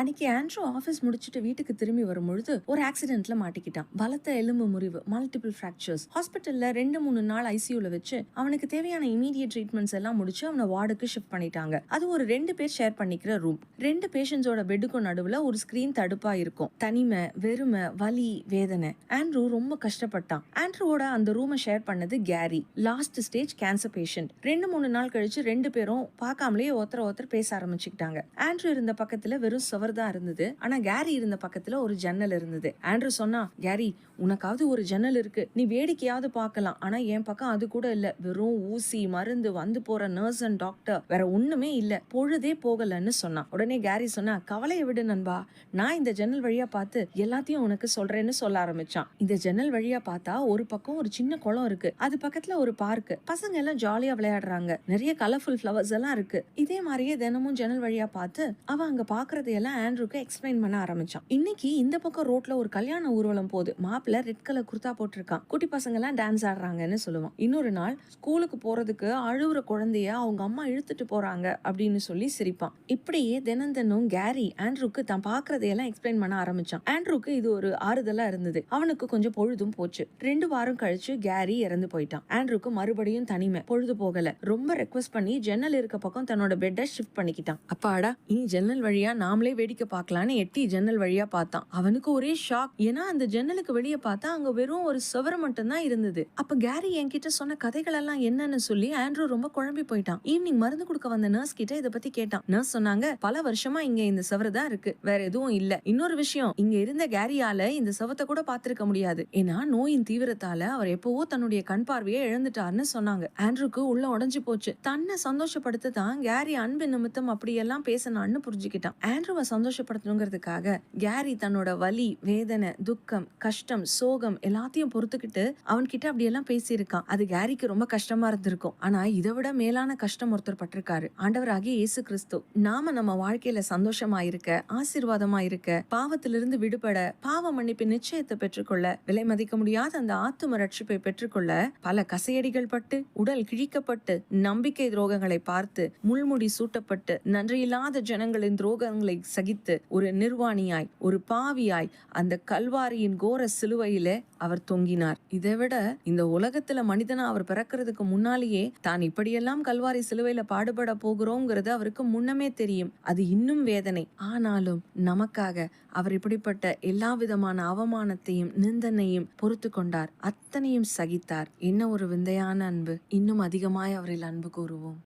அன்னைக்கு Andrew office முடிச்சுட்டு வீட்டுக்கு திரும்பி வரும்பொழுது ஒரு ஆக்சிடென்ட்ல மாட்டிக்கிட்டான். பலத்த எலும்பு முறிவு மல்டிபிள் ஃபிராக்சர்ஸ் ஹாஸ்பிட்டல்ல ரெண்டு மூணு நாள் ஐசியூல வச்சு அவனுக்கு தேவையான இமீடியட் ட்ரீட்மெண்ட்ஸ் எல்லாம் முடிச்சு அவனை வார்டுக்கு ஷிஃப்ட் பண்ணிட்டாங்க. அது ஒரு ரெண்டு பேர் ஷேர் பண்ணிக்கிற ரூம் ரெண்டு பேஷண்ட்ஸோட பெட்டுக்கும் நடுவுல ஒரு ஸ்கிரீன் தடுப்பா இருக்கும். தனிமை வெறுமை வலி வேதனை. ஆண்ட்ரூ ரொம்ப கஷ்டப்பட்டான். ஆண்ட்ரூவோட அந்த ரூமை ஷேர் பண்ணது Carrie. Last stage cancer patient ரெண்டு மூணு நாள் கழிச்சு ரெண்டு பேரும் பார்க்காமலேயே ஒருத்தர் ஒருத்தர் பேச ஆரம்பிச்சுக்கிட்டாங்க. ஆண்ட்ரூ இருந்த பக்கத்துல வெறும் சுவர் தான் இருந்தது. ஆனா கேரி இருந்த பக்கத்துல ஒரு ஜன்னல் இருந்தது. ஆண்ட்ரூ சொன்னா கேரி உனக்காவது ஒரு ஜன்னல் இருக்கு. நீ வேடிக்கையாவது பார்க்கலாம். ஆனா என் பக்கம் அது கூட இல்ல. வெறும் ஊசி மருந்து வந்து போற நர்ஸ் அண்ட் டாக்டர் வேற ஒண்ணுமே இல்ல. பொழுதே போகலன்னு சொன்னான் உடனே கேரி சொன்னா கவலையை விடு நண்பா. நான் இந்த ஜன்னல் வழியா பார்த்து எல்லாத்தையும் உனக்கு சொல்றேன்னு சொல்ல ஆரம்பிச்சான். இந்த ஜன்னல் வழியா பார்த்தா ஒரு பக்கம் ஒரு சின்ன குளம் இருக்கு. அது பக்கத்துல ஒரு பார்க் பசங்க எல்லாம் ஜாலியா விளையாடுறாங்க. நிறைய கலர்ஃபுல் ஃப்ளவர்ஸ் எல்லாம் இருக்கு. இதே மாதிரியே தினமும் ஜன்னல் வழியா பார்த்து அவன் அங்க பாக்குறதையெல்லாம் ஆண்ட்ரூக்கு எக்ஸ்பிளைன் பண்ண ஆரம்பிச்சான். இன்னைக்கு இந்த பக்கம் ரோட்ல ஒரு கல்யாண ஊர்வலம் போகுது. மாப்பிள்ள ரெட் கலர் குர்த்தா போட்டிருக்கான். குட்டி பசங்க எல்லாம் டான்ஸ் ஆடுறாங்கன்னு சொல்லுவான். இன்னொரு நாள் ஸ்கூலுக்கு போறதுக்கு அழுவுற குழந்தைய அவங்க அம்மா இழுத்துட்டு போறாங்க அப்படின்னு சொல்லி சிரிப்பான். இப்படியே தினம் தினம் கேரி ஆண்ட்ரூக்கு தான் பாக்குறதையெல்லாம் எக்ஸ்பிளைன் பண்ண ஆரம்பிச்சான். ஆண்ட்ரூக்கு இது ஒரு ஆறுதலா இருந்தது. அவனுக்கு கொஞ்சம் பொழுதும் போச்சு. ரெண்டு வாரம் கழிச்சு கேரி இறந்து போயிட்டான். ஆண்ட்ரூக்கு மறுபடியும் தனிமை. பொழுது போகல. ரொம்ப ரெக்வஸ்ட் பண்ணி ஜன்னல் இருக்க பக்கம் தன்னோட பெட்டை ஷிஃப்ட் பண்ணிக்கிட்டான். அப்பாடா இனி ஜன்னல் வழியா நாமளே வேடிக்கை பார்க்கலான்னு எட்டி ஜன்னல் வழியா பார்த்தான். அவனுக்கு ஒரே ஷாக் ஏன்னா அந்த ஜன்னலுக்கு வெளியே பார்த்தா அங்க வெறும் ஒரு சுவர் மட்டும்தான் இருந்தது. அப்ப கேரி என்கிட்ட சொன்ன கதைகள் எல்லாம் என்னன்னு சொல்லி ஆண்ட்ரூ ரொம்ப குழம்பி போயிட்டான். ஈவினிங் மருந்து கொடுக்க வந்த நர்ஸ் கிட்ட இதை பத்தி கேட்டான். நர்ஸ் சொன்னாங்க பல வருஷமா இங்க இந்த சுவர் தான் இருக்கு. வேற எதுவும் இல்ல. இன்னொரு விஷயம் இங்க இருந்த கேரியால இந்த சவத்தை கூட பாத்திருக்க முடியாது. ஏன்னா நோயின் தீவிரத்தால அவர் எப்பவோ தன்னுடைய கண் பார்வையை இழந்துட்டாருன்னு சொன்னாங்க. ஆண்ட்ரூக்கு உள்ள உடஞ்சு போச்சு. தன்னை சந்தோஷப்படுத்த தான் கேரி அன்பு நிமித்தம் அப்படியெல்லாம் பேசினான்னு புரிஞ்சுக்கிட்டான். ஆண்ட்ரூவை சந்தோஷப்படுத்தணுங்கிறதுக்காக கேரி தன்னோட வலி வேதனை துக்கம் கஷ்டம் சோகம் எல்லாத்தையும் பொறுத்துக்கிட்டு அவன்கிட்ட அப்படியெல்லாம் பேசியிருக்கான். அது கேரிக்கு ரொம்ப கஷ்டமா இருந்திருக்கும். ஆனா இதை விட மேலான கஷ்டம் ஒருத்தர் பட்டிருக்காரு. ஆண்டவராகிய இயேசு கிறிஸ்து. நாம நம்ம வாழ்க்கையில சந்தோஷமா இருக்க ஆசீர்வாதமா இருக்க பாவத்திலிருந்து விடுபட பாவ மன்னிப்பு நிச்சயத்தை பெற்றுக்கொள்ள விலை மதிக்க முடியாத அந்த ஆத்தும ரட்சிப்பை பெற்றுக்கொள்ள பல கசையடிகள் பட்டு உடல் கிழிக்கப்பட்டு நம்பிக்கை துரோகங்களை பார்த்து முள்முடி சூட்டப்பட்டு நன்றியில்லாத ஜனங்களின் துரோகங்களை சகித்து ஒரு நிர்வாணியாய் ஒரு பாவியாய் அந்த கல்வாரியின் கோர சிலுவையில அவர் தொங்கினார். இதை விட இந்த உலகத்துல மனிதனா அவர் பிறக்கிறதுக்கு முன்னாலேயே தான் இப்படியெல்லாம் கல்வாரி சிலுவையில பாடுபட போகிறோங்கிறது அவருக்கு முன்னமே தெரியும். அது இன்னும் வேதனை. ஆனாலும் நமக்காக அவர் இப்படிப்பட்ட எல்லா விதமான அவமானத்தையும் நிந்தனையும் பொறுத்து கொண்டார். அத்தனையும் சகித்தார். என்ன ஒரு விந்தையான அன்பு. இன்னும் அதிகமாய் அவரில் அன்பு கூறுவோம்.